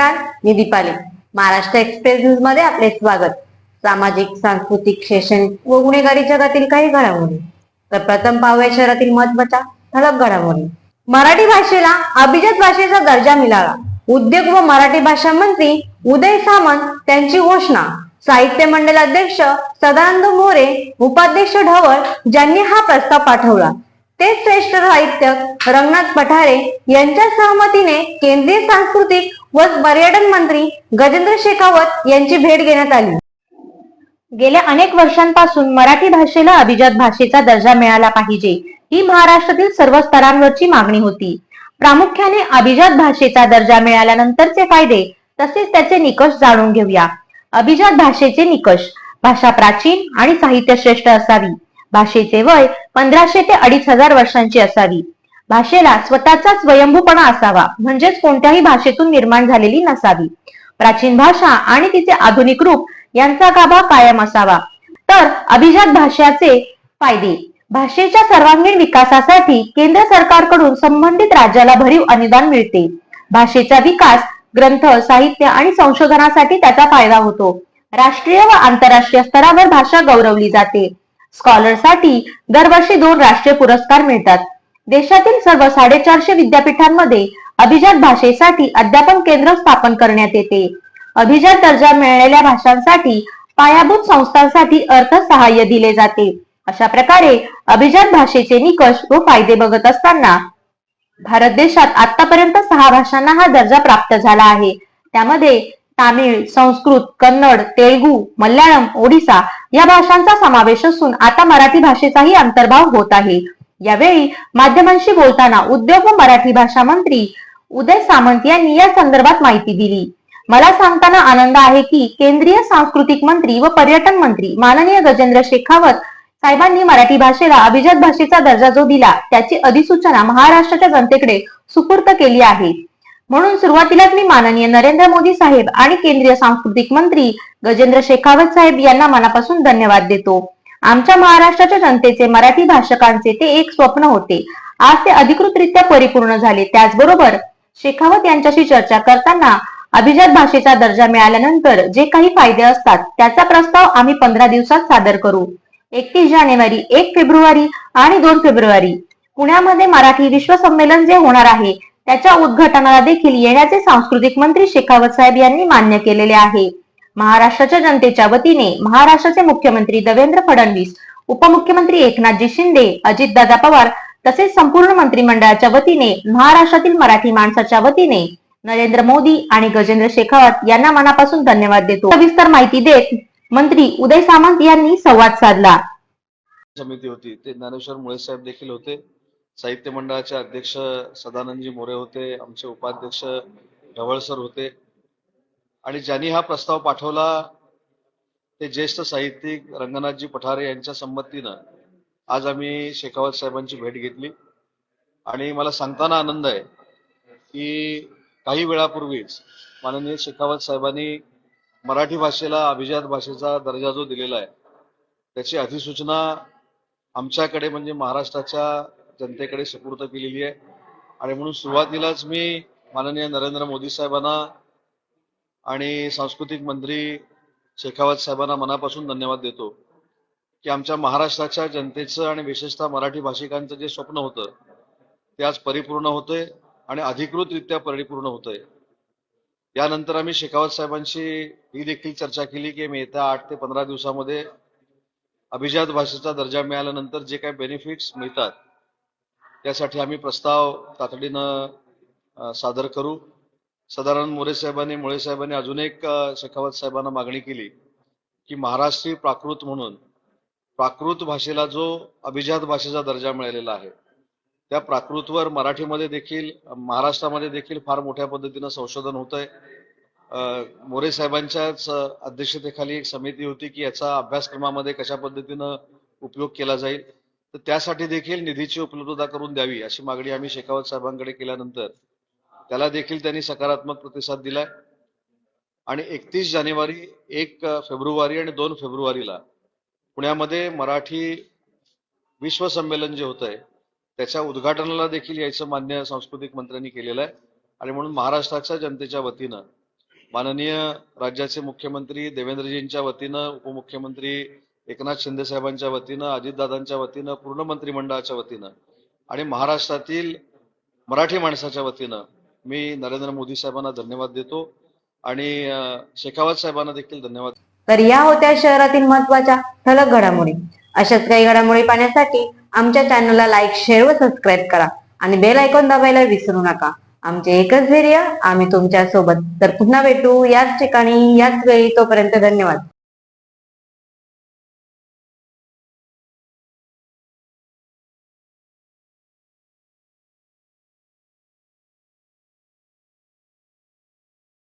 मी Deepali. Maharashtra express न्यूजमध्ये आपले स्वागत. सामाजिक सांस्कृतिक शैक्षणिक व गुन्हेगारी जगातील काही घडामोडी. तर प्रथम पाहूया शहरातील महत्त्वाच्या ठळक घडामोडी. मराठी भाषेला अभिजात भाषेचा दर्जा मिळाला. उद्योग व मराठी भाषा मंत्री उदय सामंत त्यांची घोषणा. साहित्य मंडळ अध्यक्ष सदानंद मोरे उपाध्यक्ष ढवळ ज्यांनी हा प्रस्ताव पाठवला. ते श्रेष्ठ साहित्यक रंगनाथ पठारे यांच्या सहमतीने केंद्रीय सांस्कृतिक व पर्यटन मंत्री गजेंद्र शेखावत यांची भेट घेण्यात आली. गेल्या अनेक वर्षांपासून मराठी भाषेला अभिजात भाषेचा दर्जा मिळाला पाहिजे ही महाराष्ट्रातील सर्व स्तरांवरची मागणी होती. प्रामुख्याने अभिजात भाषेचा दर्जा मिळाल्यानंतरचे फायदे तसेच त्याचे निकष जाणून घेऊया. अभिजात भाषेचे निकष भाषा प्राचीन आणि साहित्य श्रेष्ठ असावी. भाषेचे वय पंधराशे ते अडीच हजार वर्षांची असावी. भाषेला स्वतःचा स्वयंभूपणा असावा म्हणजेच कोणत्याही भाषेतून निर्माण झालेली नसावी. प्राचीन भाषा आणि तिचे आधुनिक रूप यांचा गाभा कायम असावा. तर अभिजात भाषाचे फायदे. भाषेच्या सर्वांगीण विकासासाठी केंद्र सरकारकडून संबंधित राज्याला भरीव अनुदान मिळते. भाषेचा विकास ग्रंथ साहित्य आणि संशोधनासाठी त्याचा फायदा होतो. राष्ट्रीय व आंतरराष्ट्रीय स्तरावर भाषा गौरवली जाते. स्कॉलरसाठी दरवर्षी दोन राष्ट्रीय पुरस्कार मिळतात. देशातील सर्व साडेचारशे विद्यापीठांमध्ये अभिजात भाषेसाठी अध्यापन केंद्र स्थापन करण्यात येते. अभिजात दर्जा मिळालेल्या भाषांसाठी पायाभूत संस्थांसाठी अर्थसहाय्य दिले जाते. अशा प्रकारे अभिजात भाषेचे निकष व फायदे बघत असताना भारत देशात आतापर्यंत सहा भाषांना हा दर्जा प्राप्त झाला आहे. त्यामध्ये तामिळ संस्कृत कन्नड तेलगू मल्याळम ओडिसा या भाषांचा समावेश असून आता मराठी भाषेचाही अंतर्भाव होत आहे. यावेळी माध्यमांशी बोलताना उद्योग व मराठी भाषा मंत्री उदय सामंत यांनी या संदर्भात माहिती दिली. मला सांगताना आनंद आहे की केंद्रीय सांस्कृतिक मंत्री व पर्यटन मंत्री माननीय गजेंद्र शेखावत साहेबांनी मराठी भाषेला अभिजात भाषेचा दर्जा जो दिला त्याची अधिसूचना महाराष्ट्राच्या जनतेकडे सुपूर्त केली आहे. म्हणून सुरुवातीलाच मी माननीय नरेंद्र मोदी साहेब आणि केंद्रीय सांस्कृतिक मंत्री गजेंद्र शेखावत साहेब यांना मनापासून धन्यवाद देतो. आमच्या महाराष्ट्राच्या जनतेचे मराठी भाषकांचे ते एक स्वप्न होते. आज ते अधिकृतरित्या परिपूर्ण झाले. त्याचबरोबर शेखावत यांच्याशी चर्चा करताना अभिजात भाषेचा दर्जा मिळाल्यानंतर जे काही फायदे असतात त्याचा प्रस्ताव आम्ही पंधरा दिवसात सादर करू. एकतीस जानेवारी एक फेब्रुवारी आणि दोन फेब्रुवारी. पुण्यामध्ये मराठी विश्व संमेलन जे होणार आहे त्याच्या उद्घाटनाला देखील येण्याचे सांस्कृतिक मंत्री शेखावत साहेब यांनी मान्य केलेले आहे. महाराष्ट्राच्या जनतेच्या वतीने महाराष्ट्राचे मुख्यमंत्री देवेंद्र फडणवीस उपमुख्यमंत्री एकनाथजी शिंदे अजितदादा पवार तसेच संपूर्ण मंत्रिमंडळाच्या वतीने महाराष्ट्रातील मराठी माणसाच्या वतीने नरेंद्र मोदी आणि गजेंद्र शेखावत यांना मनापासून धन्यवाद देतो. सविस्तर माहिती देत मंत्री उदय सामंत यांनी संवाद साधला. समिती होती. ते ज्ञानेश्वर मुळे साहेब देखील होते. साहित्य मंडळाचे अध्यक्ष सदानंदजी मोरे होते. आमचे उपाध्यक्ष ढवळ सर होते. आणि ज्यांनी हा प्रस्ताव पाठवला ते ज्येष्ठ साहित्यिक रंगनाथजी पठारे यांच्या संमतीनं आज आम्ही शेखावत साहेबांची भेट घेतली. आणि मला सांगताना आनंद आहे की काही वेळापूर्वीच माननीय शेखावत साहेबांनी मराठी भाषेला अभिजात भाषेचा दर्जा जो दिलेला आहे त्याची अधिसूचना आमच्याकडे म्हणजे महाराष्ट्राच्या जनतेकडे सुपूर्त केलेली आहे. आणि म्हणून सुरुवातीलाच मी माननीय नरेंद्र मोदी साहेबांना आणि सांस्कृतिक मंत्री शेखावत साहेबांना मनापासून धन्यवाद देतो की आमच्या महाराष्ट्राच्या जनतेचं आणि विशेषतः मराठी भाषिकांचं जे स्वप्न होतं ते आज परिपूर्ण होतंय आणि अधिकृतरित्या परिपूर्ण होतंय. यानंतर आम्ही शेखावत साहेबांशी ही देखील चर्चा केली की मी येत्या आठ ते पंधरा दिवसामध्ये अभिजात भाषेचा दर्जा मिळाल्यानंतर जे काही बेनिफिट्स मिळतात त्यासाठी आम्ही प्रस्ताव तातडीनं सादर करू. साधारण मोरे साहेबांनी मुळे साहेबांनी अजून एक शेखावत साहेबांना मागणी केली की महाराष्ट्री प्राकृत म्हणून प्राकृत भाषेला जो अभिजात भाषेचा दर्जा मिळालेला आहे त्या प्राकृतवर मराठीमध्ये देखील महाराष्ट्रामध्ये देखील फार मोठ्या पद्धतीनं संशोधन होत आहे मोरे साहेबांच्याच अध्यक्षतेखाली एक समिती होती की याचा अभ्यासक्रमामध्ये कशा पद्धतीनं उपयोग केला जाईल. तर त्यासाठी देखील निधीची उपलब्धता करून द्यावी अशी मागणी आम्ही शेखावत साहेबांकडे केल्यानंतर त्याला देखील त्यांनी सकारात्मक प्रतिसाद दिलाय. आणि एकतीस जानेवारी एक फेब्रुवारी आणि दोन फेब्रुवारीला पुण्यामध्ये मराठी विश्व संमेलन जे होत आहे त्याच्या उद्घाटनाला देखील यायचं मान्य सांस्कृतिक मंत्र्यांनी केलेलं आहे. आणि म्हणून महाराष्ट्राच्या जनतेच्या वतीनं माननीय राज्याचे मुख्यमंत्री देवेंद्रजींच्या वतीनं उपमुख्यमंत्री एकनाथ शिंदे साहेबांच्या वतीनं अजितदादांच्या वतीनं पूर्ण मंत्रिमंडळाच्या वतीनं आणि महाराष्ट्रातील मराठी माणसाच्या वतीनं मी नरेंद्र मोदी साहेबांना धन्यवाद देतो आणि शेखावत साहेबांना देखील धन्यवाद. तर या होत्या शहरातील महत्त्वाच्या ठळक घडामोडी. अशाच काही घडामोडी पाहण्यासाठी आमच्या चॅनलला लाईक शेअर व सबस्क्राईब करा आणि बेल ऐकून दाबायला विसरू नका. आमचे एकच धैर्य आम्ही तुमच्यासोबत तर पुन्हा भेटू याच ठिकाणी याच वेळी. तोपर्यंत धन्यवाद.